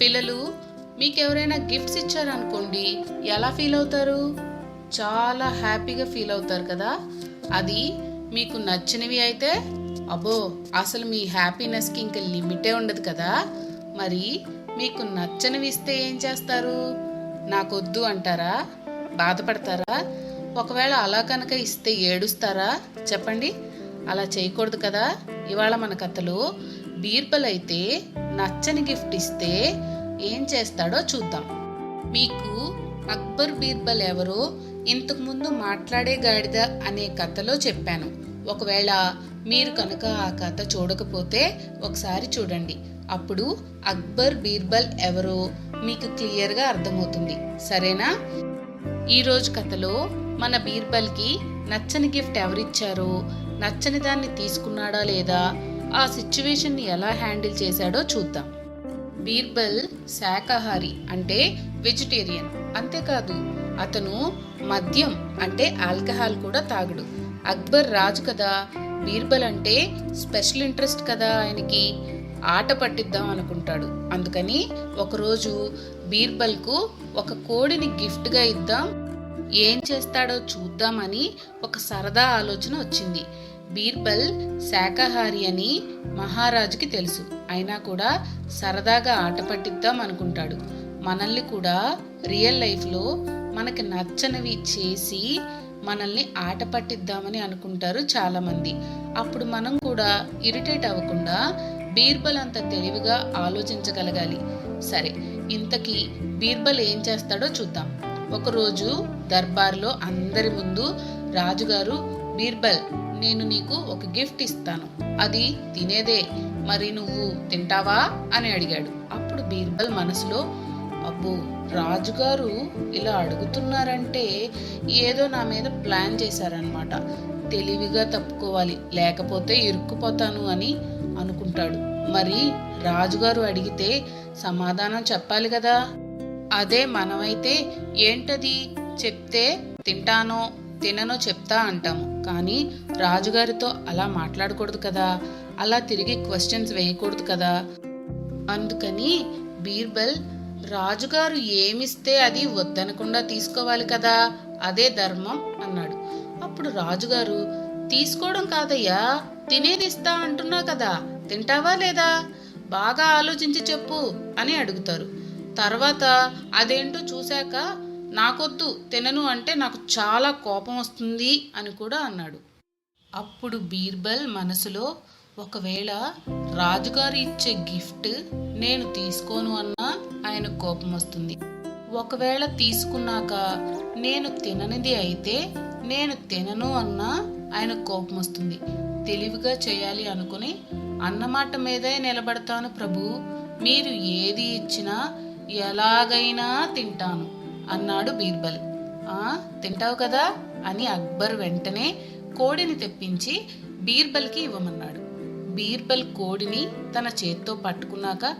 పిల్లలు మీకు ఎవరైనా గిఫ్ట్స్ ఇచ్చారనుకోండి ఎలా ఫీల్ అవుతారు? చాలా హ్యాపీగా ఫీల్ అవుతారు కదా? అది మీకు నచ్చినవి అయితే అబ్బో అసలు మీ హ్యాపీనెస్కి ఇంకా లిమిటే ఉండదు కదా? మరి మీకు నచ్చనివి ఇస్తే ఏం చేస్తారు? నాకొద్దు అంటారా? బాధపడతారా? ఒకవేళ అలా కనుక ఇస్తే ఏడుస్తారా? చెప్పండి. అలా చేయకూడదు కదా? ఇవాళ మన కథలో బీర్బల్ అయితే నచ్చని గిఫ్ట్ ఇస్తే ఏం చేస్తాడో చూద్దాం. మీకు అక్బర్ బీర్బల్ ఎవరో ఇంతకుముందు మాట్లాడే గాడిద అనే కథలో చెప్పాను. ఒకవేళ మీరు కనుక ఆ కథ చూడకపోతే ఒకసారి చూడండి. అప్పుడు అక్బర్ బీర్బల్ ఎవరో మీకు క్లియర్గా అర్థమవుతుంది. సరేనా? ఈరోజు కథలో మన బీర్బల్కి నచ్చని గిఫ్ట్ ఎవరిచ్చారో నచ్చని దాన్ని తీసుకున్నాడా లేదా ఆ సిచ్యువేషన్ని ఎలా హ్యాండిల్ చేశాడో చూద్దాం. బీర్బల్ శాకాహారి అంటే వెజిటేరియన్. అంతేకాదు అతను మద్యం అంటే ఆల్కహాల్ కూడా తాగడు. అక్బర్ రాజు కదా బీర్బల్ అంటే స్పెషల్ ఇంట్రెస్ట్ కదా ఆయనకి. ఆట పట్టిద్దాం అనుకుంటాడు. అందుకని ఒకరోజు బీర్బల్కు ఒక కోడిని గిఫ్ట్గా ఇద్దాం ఏం చేస్తాడో చూద్దామని ఒక సరదా ఆలోచన వచ్చింది. బీర్బల్ శాకాహారి అని మహారాజుకి తెలుసు. అయినా కూడా సరదాగా ఆట పట్టిద్దాం అనుకుంటాడు. మనల్ని కూడా రియల్ లైఫ్లో మనకి నచ్చనివి చేసి మనల్ని ఆట పట్టిద్దామని అనుకుంటారు చాలామంది. అప్పుడు మనం కూడా ఇరిటేట్ అవ్వకుండా బీర్బల్ అంత తెలివిగా ఆలోచించగలగాలి. సరే ఇంతకీ బీర్బల్ ఏం చేస్తాడో చూద్దాం. ఒకరోజు దర్బార్లో అందరి ముందు రాజుగారు బీర్బల్ నేను నీకు ఒక గిఫ్ట్ ఇస్తాను. అది తినేదే. మరి నువ్వు తింటావా? అని అడిగాడు. అప్పుడు బీర్బల్ మనసులో అబ్బో రాజుగారు ఇలా అడుగుతున్నారంటే ఏదో నా మీద ప్లాన్ చేశారనమాట తెలివిగా తప్పుకోవాలి. లేకపోతే ఇరుక్కుపోతాను అని అనుకుంటాడు. మరి రాజుగారు అడిగితే సమాధానం చెప్పాలి కదా? అదే మనమైతే ఏంటది చెప్తే తింటానో తిననో చెప్తా అంటాము. కానీ రాజుగారితో అలా మాట్లాడకూడదు కదా. అలా తిరిగి క్వశ్చన్స్ వేయకూడదు కదా. అందుకని బీర్బల్ రాజుగారు ఏమిస్తే అది వద్దనకుండా తీసుకోవాలి కదా. అదే ధర్మం అన్నాడు. అప్పుడు రాజుగారు తీసుకోవడం కాదయ్యా. తినేది ఇస్తా అంటున్నా కదా. తింటావా లేదా? బాగా ఆలోచించి చెప్పు అని అడుగుతారు. తర్వాత అదేంటో చూశాక నాకొద్దు తినను అంటే నాకు చాలా కోపం వస్తుంది అని కూడా అన్నాడు. అప్పుడు బీర్బల్ మనసులో ఒకవేళ రాజుగారు ఇచ్చే గిఫ్ట్ నేను తీసుకోను అన్నా ఆయన కోపం వస్తుంది. ఒకవేళ తీసుకున్నాక నేను తిననిది అయితే నేను తినను అన్నా ఆయన కోపం వస్తుంది. తెలివిగా చేయాలి అనుకుని అన్నమాట మీదే నిలబడతాను ప్రభు. మీరు ఏది ఇచ్చినా ఎలాగైనా తింటాను. అన్నాడు బీర్బల్. ఆ తింటావు కదా? అని అక్బర్ వెంటనే కోడిని తెప్పించి బీర్బల్కి ఇవ్వమన్నాడు. బీర్బల్ కోడిని తన చేత్తో పట్టుకున్నాక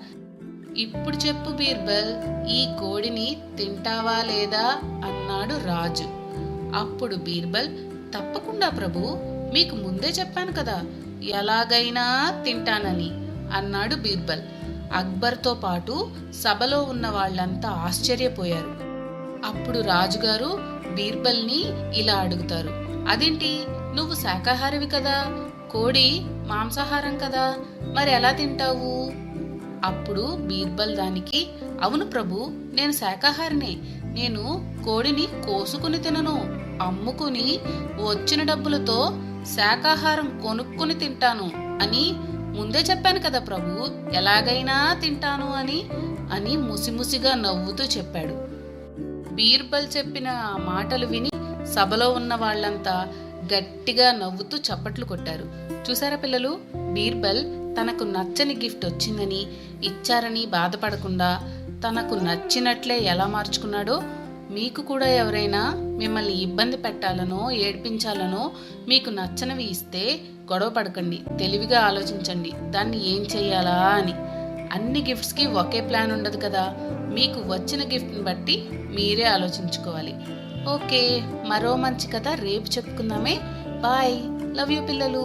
ఇప్పుడు చెప్పు బీర్బల్ ఈ కోడిని తింటావా లేదా? అన్నాడు రాజు. అప్పుడు బీర్బల్ తప్పకుండా ప్రభు మీకు ముందే చెప్పాను కదా ఎలాగైనా తింటానని అన్నాడు బీర్బల్. అక్బర్తో పాటు సభలో ఉన్న వాళ్ళంతా ఆశ్చర్యపోయారు. అప్పుడు రాజుగారు బీర్బల్ని ఇలా అడుగుతారు. అదేంటి? నువ్వు శాకాహారివి కదా? కోడి మాంసాహారం కదా? మరి ఎలా తింటావు? అప్పుడు బీర్బల్ దానికి అవును ప్రభు నేను శాకాహారినే. నేను కోడిని కోసుకుని తినను. అమ్ముకుని వచ్చిన డబ్బులతో శాకాహారం కొనుక్కుని తింటాను అని ముందే చెప్పాను కదా ప్రభు. ఎలాగైనా తింటాను అని అని ముసిముసిగా నవ్వుతూ చెప్పాడు. బీర్బల్ చెప్పిన ఆ మాటలు విని సభలో ఉన్న వాళ్ళంతా గట్టిగా నవ్వుతూ చప్పట్లు కొట్టారు. చూసారా పిల్లలు? బీర్బల్ తనకు నచ్చని గిఫ్ట్ వచ్చిందని ఇచ్చారని బాధపడకుండా తనకు నచ్చినట్లే ఎలా మార్చుకున్నాడో మీకు కూడా ఎవరైనా మిమ్మల్ని ఇబ్బంది పెట్టాలనో ఏడ్పించాలనో మీకు నచ్చనివి ఇస్తే గొడవ పడకండి తెలివిగా ఆలోచించండి దాన్ని ఏం చెయ్యాలా అని. అన్ని గిఫ్ట్స్కి ఒకే ప్లాన్ ఉండదు కదా. మీకు వచ్చిన గిఫ్ట్ని బట్టి మీరే ఆలోచించుకోవాలి. ఓకే మరో మంచి కథ రేపు చెప్పుకుందామే. బాయ్ లవ్ యూ పిల్లలు.